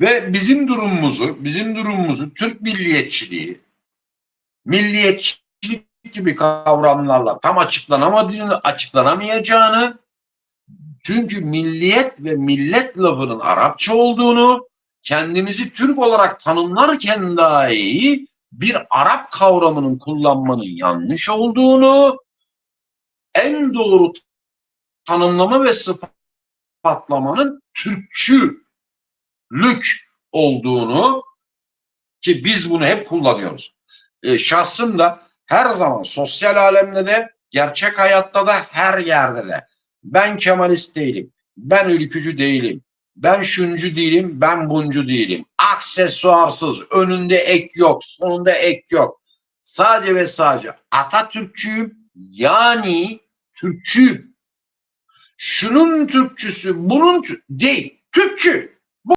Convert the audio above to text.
Ve bizim durumumuzu, bizim durumumuzu Türk milliyetçiliği, milliyetçilik gibi kavramlarla tam açıklanamadığını, açıklanamayacağını, çünkü milliyet ve millet lafının Arapça olduğunu, kendimizi Türk olarak tanımlarken dahi bir Arap kavramının kullanmanın yanlış olduğunu, en doğru tanımlama ve sıfatlamanın Türkçülük olduğunu ki biz bunu hep kullanıyoruz. E, şahsım da her zaman sosyal alemde de gerçek hayatta da her yerde de ben Kemalist değilim, ben ülkücü değilim, ben şuncu değilim, ben buncu değilim. Aksesuarsız, önünde ek yok, sonunda ek yok. Sadece ve sadece Atatürkçüyüm, yani Türkçüyüm. Şunun Türkçüsü, bunun değil, Türkçü.